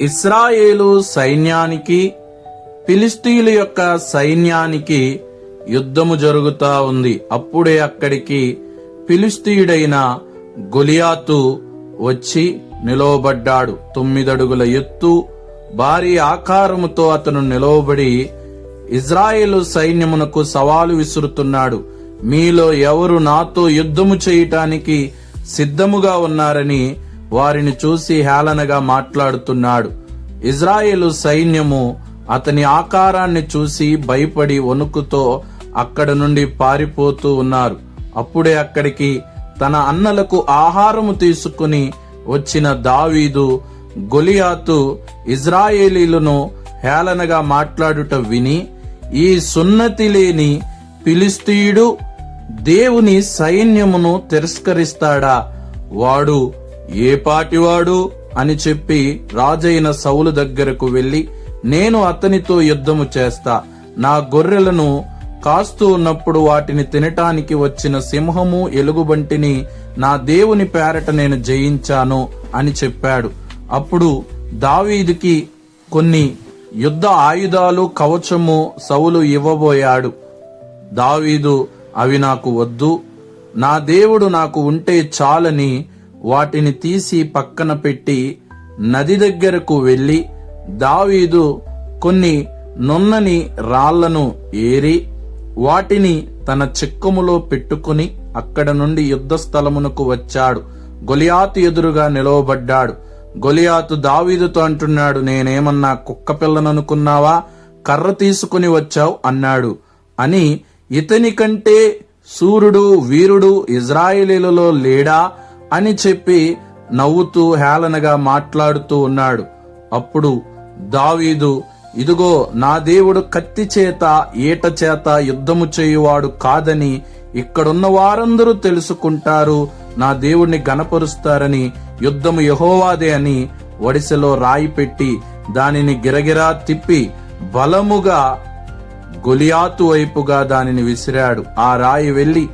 ఇస్రాయేలు సైన్యానికి ఫిలిస్తీయుల యొక్క సైన్యానికి యుద్ధము జరుగుతా ఉంది. అప్పుడే అక్కడికి ఫిలిస్తీయుడైన గొలియాతు వచ్చి నిలవబడ్డాడు. తొమ్మిదడుగుల ఎత్తు భారీ ఆకారముతో అతను నిలవబడి ఇజ్రాయేలు సైన్యమునకు సవాలు విసురుతున్నాడు. మీలో ఎవరు నాతో యుద్ధము చేయటానికి సిద్ధముగా ఉన్నారని వారిని చూసి హేళనగా మాట్లాడుతున్నాడు. ఇజ్రాయేలు సైన్యము అతని ఆకారాన్ని చూసి భయపడి వణుకుతో అక్కడ నుండి పారిపోతూ ఉన్నారు. అప్పుడే అక్కడికి తన అన్నలకు ఆహారము తీసుకుని వచ్చిన దావీదు గొలియాతు ఇజ్రాయేలీలను హేళనగా మాట్లాడుట విని ఈ సున్నతి లేని పిలిస్తీయుడు దేవుని సైన్యమును తిరస్కరిస్తాడా? వాడు ఏ పాటివాడు అని చెప్పి రాజైన సౌలు దగ్గరకు వెళ్ళి నేను అతనితో యుద్ధము చేస్తా. నా గొర్రెలను కాస్తూ ఉన్నప్పుడు వాటిని తినటానికి వచ్చిన సింహము ఎలుగుబంటిని నా దేవుని పేరట నేను జయించాను అని చెప్పాడు. అప్పుడు దావీదుకి కొన్ని యుద్ధ ఆయుధాలు కవచము సౌలు ఇవ్వబోయాడు. దావీదు అవి నాకు వద్దు. నా దేవుడు నాకు ఉంటే చాలని వాటిని తీసి పక్కన పెట్టి నది దగ్గరకు వెళ్ళి దావీదు కొన్ని నున్నని రాళ్ళను ఏరి వాటిని తన చిక్కములో పెట్టుకుని అక్కడ నుండి యుద్ధ స్థలమునకు వచ్చాడు. గొలియాతు ఎదురుగా నిలవబడ్డాడు. గొలియాతు దావీదుతో అంటున్నాడు నేనేమన్నా కుక్క పిల్లననుకున్నావా? కర్ర తీసుకుని వచ్చావు అన్నాడు. అని ఇతని కంటే సూర్యుడు వీరుడు ఇజ్రాయేలీలలో లేడా? అని చెప్పి నవ్వుతూ హేళనగా మాట్లాడుతూ ఉన్నాడు. అప్పుడు దావీదు ఇదిగో నా దేవుడు కత్తి చేత ఈట చేత యుద్ధము చేయువాడు కాదని ఇక్కడున్న వారందరూ తెలుసుకుంటారు. నా దేవుణ్ణి గనపరుస్తారని యుద్ధము యహోవాదే అని ఒడిసెలో రాయి పెట్టి దానిని గిరగిరా తిప్పి బలముగా గొలియాతు వైపుగా దానిని విసిరాడు. ఆ రాయి వెళ్ళి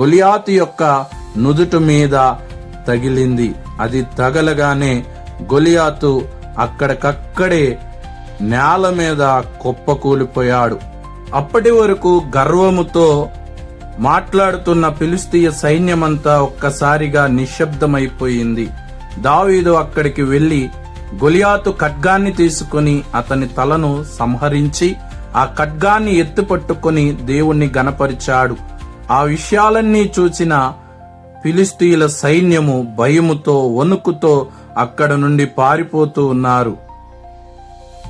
గొలియాతు యొక్క నుదుటి మీద తగిలింది. అది తగలగానే గొలియాతు అక్కడికక్కడే నేల మీద కుప్పకూలిపోయాడు. అప్పటి వరకు గర్వముతో మాట్లాడుతున్న పిలుస్తీయ సైన్యమంతా ఒక్కసారిగా నిశ్శబ్దమైపోయింది. దావీదు అక్కడికి వెళ్ళి గొలియాతు ఖడ్గాన్ని తీసుకుని అతని తలను సంహరించి ఆ ఖడ్గాన్ని ఎత్తుపట్టుకుని దేవుణ్ణి గనపరిచాడు ఆ విషయాలన్నీ చూచిన ఫిలిస్తీన్ల సైన్యము భయముతో వణుకుతో అక్కడ నుండి పారిపోతూ ఉన్నారు.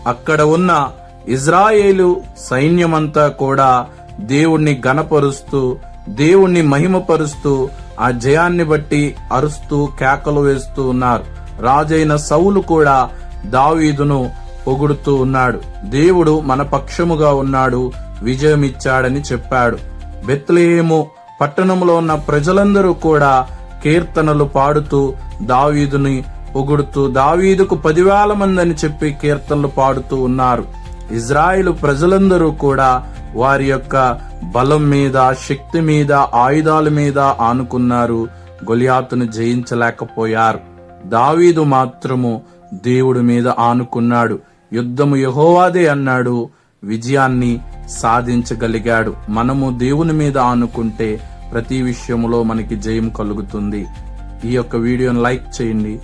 అక్కడ ఉన్న ఇజ్రాయేలు సైన్యమంతా కూడా దేవుణ్ణి గణపరుస్తూ దేవుణ్ణి మహిమపరుస్తూ ఆ జయాన్ని బట్టి అరుస్తూ కేకలు వేస్తూ ఉన్నారు. రాజైన సౌలు కూడా దావీదును పొగుడుతూ ఉన్నాడు. దేవుడు మన పక్షముగా ఉన్నాడు విజయమిచ్చాడని చెప్పాడు. బెత్లేము పట్టణంలో ఉన్న ప్రజలందరూ కూడా కీర్తనలు పాడుతూ దావీదుని పొగుడుతూ దావీదుకు పదివేల మంది అని చెప్పి కీర్తనలు పాడుతూ ఉన్నారు. ఇజ్రాయిల్ ప్రజలందరూ కూడా వారి యొక్క బలం మీద శక్తి మీద ఆయుధాల మీద ఆనుకున్నారు. గొలియాతును జయించలేకపోయారు. దావీదు మాత్రము దేవుడి మీద ఆనుకున్నాడు. యుద్ధము యహోవాదే అన్నాడు. విజయాన్ని సాధించగలిగాడు. మనము దేవుని మీద ఆనుకుంటే ప్రతి విషయంలో మనకి జయం కలుగుతుంది. ఈ యొక్క వీడియోను లైక్ చేయండి.